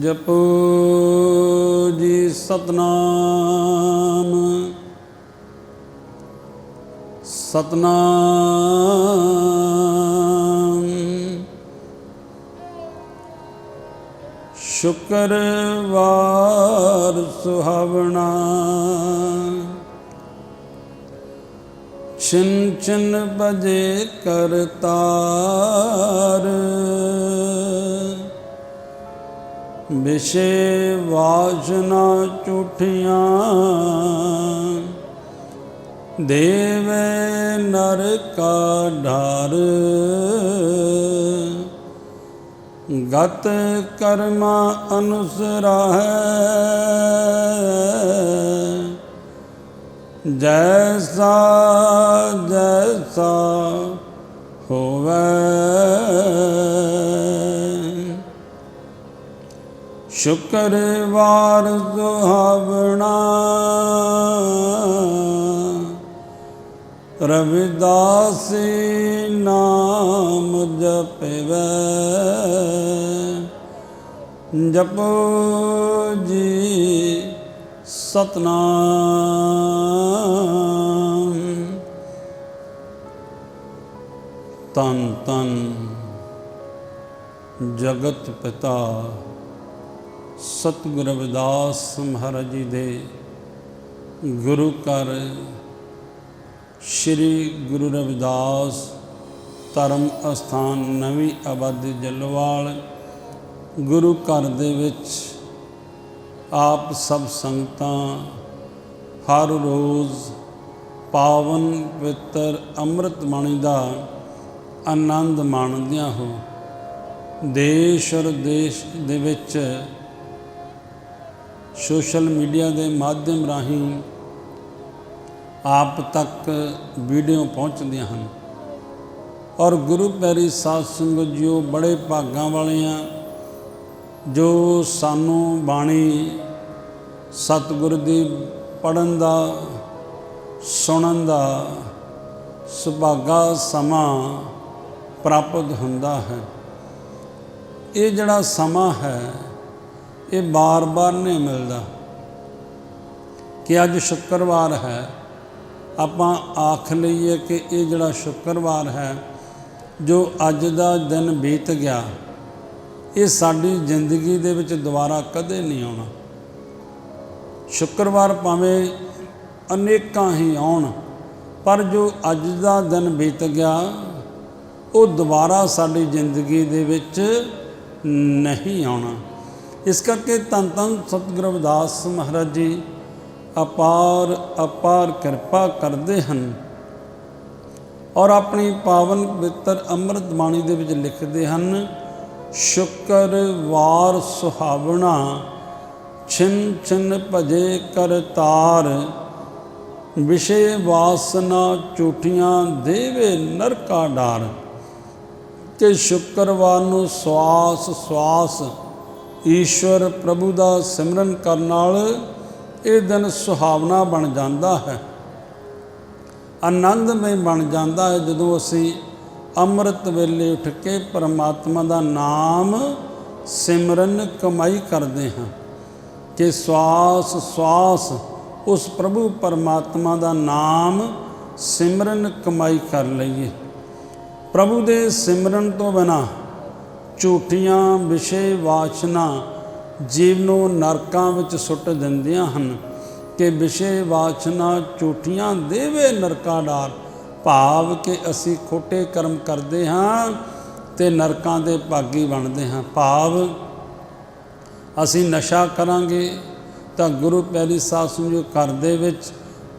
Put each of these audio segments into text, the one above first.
ਜਪੋ ਜੀ ਸਤਨਾਮ। ਸਤਨਾਮ। ਸ਼ੁਕਰਵਾਰ ਸੁਹਾਵਣਾ। ਛਿਨ ਛਿਨ ਬਜੇ ਕਰਤਾਰ। ਵਿਸ਼ੇ ਵਾਜਨਾ ਝੂਠੀਆਂ। ਦੇਵੇ ਨਰ ਕਾ ਗਤ ਕਰਮਾ ਅਨੁਸਰਾ ਹੈ। ਜੈਸਾ ਜੈਸਾ ਹੋਵੇ। ਸ਼ੁਕਰਵਾਰ ਸੁਹਾਵਣਾ ਰਵਿਦਾਸੀ ਨਾਮ ਜਪਵੇ। ਜਪੋ ਜੀ ਸਤਨਾਮ। ਤਨ ਤਨ ਜਗਤ ਪਿਤਾ ਸਤਿਗੁਰ ਰਵਿਦਾਸ ਮਹਾਰਾਜ ਜੀ ਦੇ ਗੁਰੂ ਘਰ, ਸ੍ਰੀ ਗੁਰੂ ਰਵਿਦਾਸ ਧਰਮ ਅਸਥਾਨ ਨਵੀਂ ਆਬਾਦੀ ਜਲਵਾਲ, ਗੁਰੂ ਘਰ ਦੇ ਵਿੱਚ ਆਪ ਸਭ ਸੰਗਤਾਂ ਹਰ ਰੋਜ਼ ਪਾਵਨ ਪਵਿੱਤਰ ਅੰਮ੍ਰਿਤ ਬਾਣੀ ਦਾ ਆਨੰਦ ਮਾਣਦਿਆਂ ਹੋ ਦੇਸ਼ ਔਰ ਦੇਸ਼ ਦੇ ਵਿੱਚ ਸੋਸ਼ਲ ਮੀਡੀਆ ਦੇ ਮਾਧਿਅਮ ਰਾਹੀਂ ਆਪ ਤੱਕ ਵੀਡੀਓ ਪਹੁੰਚਦੀਆਂ ਹਨ। ਔਰ ਗੁਰੂ ਪਿਆਰੀ ਸਾਧ ਸੰਗਤ ਜੀਓ ਬੜੇ ਭਾਗਾਂ ਵਾਲੇ ਆ ਜੋ ਸਾਨੂੰ ਬਾਣੀ ਸਤਿਗੁਰ ਦੀ ਪੜਨ ਦਾ, ਸੁਣਨ ਦਾ ਸੁਭਾਗਾ ਸਮਾਂ ਪ੍ਰਾਪਤ ਹੁੰਦਾ ਹੈ। ਇਹ ਜਿਹੜਾ ਸਮਾਂ ਹੈ ਇਹ ਬਾਰ-ਬਾਰ ਨਹੀਂ ਮਿਲਦਾ ਕਿ ਅੱਜ ਸ਼ੁੱਕਰਵਾਰ ਹੈ। ਆਪਾਂ ਆਖ ਲਈਏ ਕਿ ਇਹ ਜਿਹੜਾ ਸ਼ੁੱਕਰਵਾਰ ਹੈ, ਜੋ ਅੱਜ ਦਾ ਦਿਨ ਬੀਤ ਗਿਆ, ਇਹ ਸਾਡੀ ਜ਼ਿੰਦਗੀ ਦੇ ਵਿੱਚ ਦੁਬਾਰਾ ਕਦੇ ਨਹੀਂ ਆਉਣਾ। ਸ਼ੁੱਕਰਵਾਰ ਭਾਵੇਂ ਅਨੇਕਾਂ ਹੀ ਆਉਣ, ਪਰ ਜੋ ਅੱਜ ਦਾ ਦਿਨ ਬੀਤ ਗਿਆ, ਉਹ ਦੁਬਾਰਾ ਸਾਡੀ ਜ਼ਿੰਦਗੀ ਦੇ ਵਿੱਚ ਨਹੀਂ ਆਉਣਾ। ਇਸ ਕਰਕੇ ਧੰਨ ਧੰਨ ਸਤਿਗੁਰੂ ਰਵਿਦਾਸ ਮਹਾਰਾਜ ਜੀ, ਅਪਾਰ ਅਪਾਰ ਕਿਰਪਾ ਕਰਦੇ ਹਨ ਔਰ ਆਪਣੀ ਪਾਵਨ ਪਵਿੱਤਰ ਅੰਮ੍ਰਿਤ ਬਾਣੀ ਦੇ ਵਿੱਚ ਲਿਖਦੇ ਹਨ ਸ਼ੁਕਰਵਾਰ ਸੁਹਾਵਣਾ, ਛਿਨ ਛਿਨ ਭਜੇ ਕਰਤਾਰ ਵਿਸ਼ੇ ਵਾਸਨਾ ਝੂਠੀਆਂ ਦੇਵੇ ਨਰਕਾ ਡਾਰ ਕਿ ਸ਼ੁੱਕਰਵਾਰ ਨੂੰ ਸਵਾਸ ਸਵਾਸ ਈਸ਼ਵਰ ਪ੍ਰਭੂ ਦਾ ਸਿਮਰਨ ਕਰਨ ਨਾਲ ਇਹ ਦਿਨ ਸੁਹਾਵਣਾ ਬਣ ਜਾਂਦਾ ਹੈ। ਆਨੰਦਮਈ ਬਣ ਜਾਂਦਾ ਹੈ ਜਦੋਂ ਅਸੀਂ ਅੰਮ੍ਰਿਤ ਵੇਲੇ ਉੱਠ ਕੇ ਪਰਮਾਤਮਾ ਦਾ ਨਾਮ ਸਿਮਰਨ ਕਮਾਈ ਕਰਦੇ ਹਾਂ ਕਿ ਸਵਾਸ ਸਵਾਸ, ਉਸ ਪ੍ਰਭੂ ਪਰਮਾਤਮਾ ਦਾ ਨਾਮ ਸਿਮਰਨ ਕਮਾਈ ਕਰ ਲਈਏ। ਪ੍ਰਭੂ ਦੇ ਸਿਮਰਨ ਤੋਂ ਬਿਨਾ ਝੂਠੀਆਂ ਵਿਸ਼ੇ ਵਾਚਨਾ ਜੀਵ ਨੂੰ ਨਰਕਾਂ ਵਿੱਚ ਸੁੱਟ ਦਿੰਦੀਆਂ ਹਨ ਕਿ ਵਿਸ਼ੇ ਵਾਚਨਾ ਝੂਠੀਆਂ ਦੇਵੇ ਨਰਕਾਂ ਡਾਰ ਭਾਵ ਕਿ ਅਸੀਂ ਖੋਟੇ ਕਰਮ ਕਰਦੇ ਹਾਂ ਤੇ ਨਰਕਾਂ ਦੇ ਭਾਗੀ ਬਣਦੇ ਹਾਂ। ਭਾਵ, ਅਸੀਂ ਨਸ਼ਾ ਕਰਾਂਗੇ ਤਾਂ ਗੁਰੂ ਪਿਆਰੀ ਸਾਧ ਸੰਗਤ ਘਰ ਦੇ ਵਿੱਚ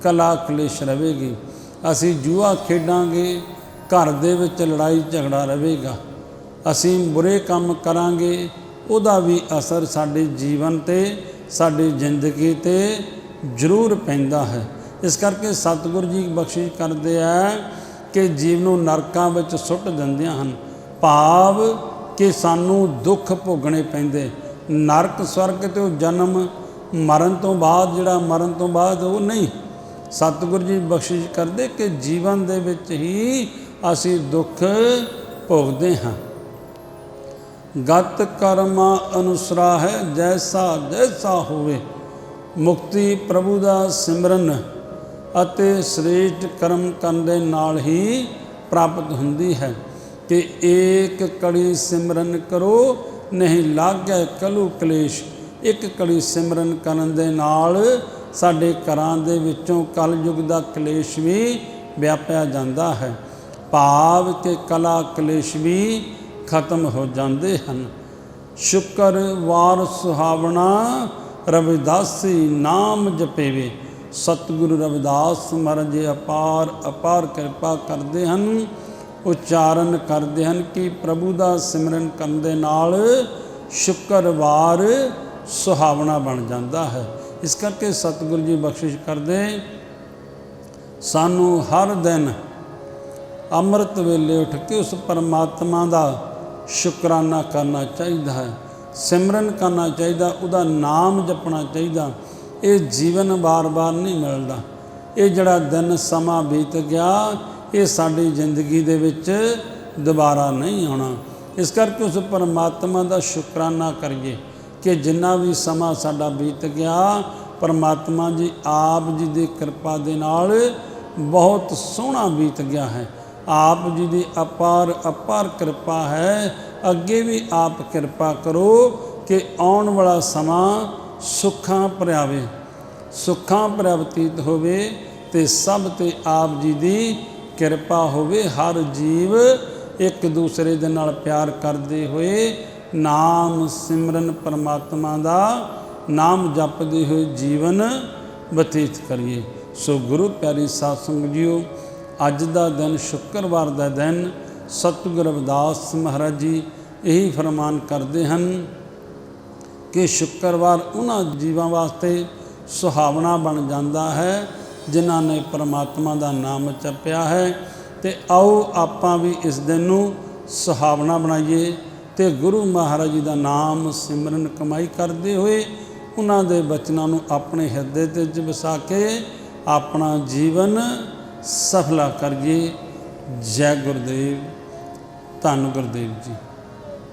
ਕਲਾ ਕਲੇਸ਼ ਰਹੇਗੀ। ਅਸੀਂ ਜੂਆ ਖੇਡਾਂਗੇ, ਘਰ ਦੇ ਵਿੱਚ ਲੜਾਈ ਝਗੜਾ ਰਹੇਗਾ। ਅਸੀਂ ਬੁਰੇ ਕੰਮ ਕਰਾਂਗੇ, ਉਹਦਾ ਵੀ ਅਸਰ ਸਾਡੇ ਜੀਵਨ ਤੇ, ਸਾਡੀ ਜ਼ਿੰਦਗੀ ਤੇ ਜ਼ਰੂਰ ਪੈਂਦਾ ਹੈ। ਇਸ ਕਰਕੇ ਸਤਿਗੁਰੂ ਜੀ ਬਖਸ਼ਿਸ਼ ਕਰਦੇ ਆ ਕਿ ਜੀਵ ਨੂੰ ਨਰਕਾਂ ਵਿੱਚ ਸੁੱਟ ਦਿੰਦਿਆਂ ਹਨ। ਭਾਵ ਕਿ ਸਾਨੂੰ ਦੁੱਖ ਭੋਗਣੇ ਪੈਂਦੇ। ਨਰਕ ਸਵਰਗ ਤੇ ਉਹ ਜਨਮ, ਮਰਨ ਤੋਂ ਬਾਅਦ ਜਿਹੜਾ ਮਰਨ ਤੋਂ ਬਾਅਦ ਉਹ ਨਹੀਂ। ਸਤਿਗੁਰੂ ਜੀ ਬਖਸ਼ਿਸ਼ ਕਰਦੇ ਕਿ ਜੀਵਨ ਦੇ ਵਿੱਚ ਹੀ ਅਸੀਂ ਦੁੱਖ ਭੋਗਦੇ ਹਾਂ। ਗਤ ਕਰਮਾ ਅਨੁਸਰਾ ਹੈ ਜੈਸਾ ਜੈਸਾ ਹੋਵੇ, ਮੁਕਤੀ ਪ੍ਰਭੂ ਦਾ ਸਿਮਰਨ ਅਤੇ ਸ੍ਰੇਸ਼ਟ ਕਰਮ ਕਰਨ ਦੇ ਨਾਲ ਹੀ ਪ੍ਰਾਪਤ ਹੁੰਦੀ ਹੈ ਕਿ ਏਕ ਕੜੀ ਸਿਮਰਨ ਕਰੋ, ਨਹੀਂ ਲਾਗੈ ਕਲੂ ਕਲੇਸ਼। ਇੱਕ ਕੜੀ ਸਿਮਰਨ ਕਰਨ ਦੇ ਨਾਲ ਸਾਡੇ ਘਰਾਂ ਦੇ ਵਿੱਚੋਂ ਕਲਯੁਗ ਦਾ ਕਲੇਸ਼ ਵੀ ਵਿਆਪਿਆ ਜਾਂਦਾ ਹੈ। ਭਾਵ ਕਿ ਕਲਾ ਕਲੇਸ਼ ਵੀ ਖਤਮ ਹੋ ਜਾਂਦੇ ਹਨ। ਸ਼ੁਕਰਵਾਰ ਸੁਹਾਵਣਾ, ਰਵਿਦਾਸੀ ਨਾਮ ਜਪੇਵੇ। ਸਤਿਗੁਰੂ ਰਵਿਦਾਸ ਮਹਾਰਾਜ ਅਪਾਰ ਅਪਾਰ ਕਿਰਪਾ ਕਰਦੇ ਹਨ। ਉਚਾਰਨ ਕਰਦੇ ਹਨ ਕਿ ਪ੍ਰਭੂ ਦਾ ਸਿਮਰਨ ਕਰਨ ਦੇ ਨਾਲ ਸ਼ੁੱਕਰਵਾਰ ਸੁਹਾਵਣਾ ਬਣ ਜਾਂਦਾ ਹੈ। ਇਸ ਕਰਕੇ ਸਤਿਗੁਰੂ ਜੀ ਬਖਸ਼ਿਸ਼ ਕਰਦੇ ਸਾਨੂੰ ਹਰ ਦਿਨ ਅੰਮ੍ਰਿਤ ਵੇਲੇ ਉੱਠ ਕੇ ਉਸ ਪਰਮਾਤਮਾ ਦਾ ਸ਼ੁਕਰਾਨਾ ਕਰਨਾ ਚਾਹੀਦਾ ਹੈ, ਸਿਮਰਨ ਕਰਨਾ ਚਾਹੀਦਾ, ਉਹਦਾ ਨਾਮ ਜਪਣਾ ਚਾਹੀਦਾ। ਇਹ ਜੀਵਨ ਵਾਰ-ਵਾਰ ਨਹੀਂ ਮਿਲਦਾ। ਇਹ ਜਿਹੜਾ ਦਿਨ ਸਮਾਂ ਬੀਤ ਗਿਆ, ਇਹ ਸਾਡੀ ਜ਼ਿੰਦਗੀ ਦੇ ਵਿੱਚ ਦੁਬਾਰਾ ਨਹੀਂ ਆਉਣਾ। ਇਸ ਕਰਕੇ ਉਸ ਪਰਮਾਤਮਾ ਦਾ ਸ਼ੁਕਰਾਨਾ ਕਰੀਏ ਕਿ ਜਿੰਨਾ ਵੀ ਸਮਾਂ ਸਾਡਾ ਬੀਤ ਗਿਆ, ਪਰਮਾਤਮਾ ਜੀ ਆਪ ਜੀ ਦੀ ਕਿਰਪਾ ਦੇ ਨਾਲ ਬਹੁਤ ਸੋਹਣਾ ਬੀਤ ਗਿਆ ਹੈ। ਆਪ ਜੀ ਦੀ ਅਪਾਰ ਅਪਾਰ ਕਿਰਪਾ ਹੈ, ਅੱਗੇ ਵੀ ਆਪ ਕਿਰਪਾ ਕਰੋ ਕਿ ਆਉਣ ਵਾਲਾ ਸਮਾਂ ਸੁੱਖਾਂ ਭਰਿਆਵੇ, ਸੁੱਖਾਂ ਭਰਿਆ ਬਤੀਤ ਹੋਵੇ ਤੇ ਸਭ ਤੇ ਆਪ ਜੀ ਦੀ ਕਿਰਪਾ ਹੋਵੇ। ਹਰ ਜੀਵ ਇੱਕ ਦੂਸਰੇ ਦੇ ਨਾਲ ਪਿਆਰ ਕਰਦੇ ਹੋਏ ਨਾਮ ਸਿਮਰਨ ਪਰਮਾਤਮਾ ਦਾ ਨਾਮ ਜਪਦੇ ਹੋਏ ਜੀਵਨ ਬਤੀਤ ਕਰੀਏ। ਸੋ ਗੁਰੂ ਪਿਆਰੀ ਸਾਧ ਸੰਗਤ ਜੀਓ ਅੱਜ ਦਾ ਦਿਨ ਸ਼ੁੱਕਰਵਾਰ ਦਾ ਦਿਨ ਸਤਿਗੁਰੂ ਰਵਿਦਾਸ ਮਹਾਰਾਜ ਜੀ ਇਹੀ ਫਰਮਾਨ ਕਰਦੇ ਹਨ ਕਿ ਸ਼ੁੱਕਰਵਾਰ ਉਹਨਾਂ ਜੀਵਾਂ ਵਾਸਤੇ ਸੁਹਾਵਣਾ ਬਣ ਜਾਂਦਾ ਹੈ, ਜਿਨ੍ਹਾਂ ਨੇ ਪ੍ਰਮਾਤਮਾ ਦਾ ਨਾਮ ਜਪਿਆ ਹੈ। ਤੇ ਆਓ ਆਪਾਂ ਵੀ ਇਸ ਦਿਨ ਨੂੰ ਸੁਹਾਵਣਾ ਬਣਾਈਏ ਤੇ ਗੁਰੂ ਮਹਾਰਾਜ ਜੀ ਦਾ ਨਾਮ ਸਿਮਰਨ ਕਮਾਈ ਕਰਦੇ ਹੋਏ ਉਹਨਾਂ ਦੇ ਬਚਨਾਂ ਨੂੰ ਆਪਣੇ ਹਿਰਦੇ ਤੇ ਵਸਾ ਕੇ ਆਪਣਾ ਜੀਵਨ ਸਫਲਾ ਕਰੀਏ ਜੈ ਗੁਰਦੇਵ। ਧੰਨ ਗੁਰਦੇਵ ਜੀ।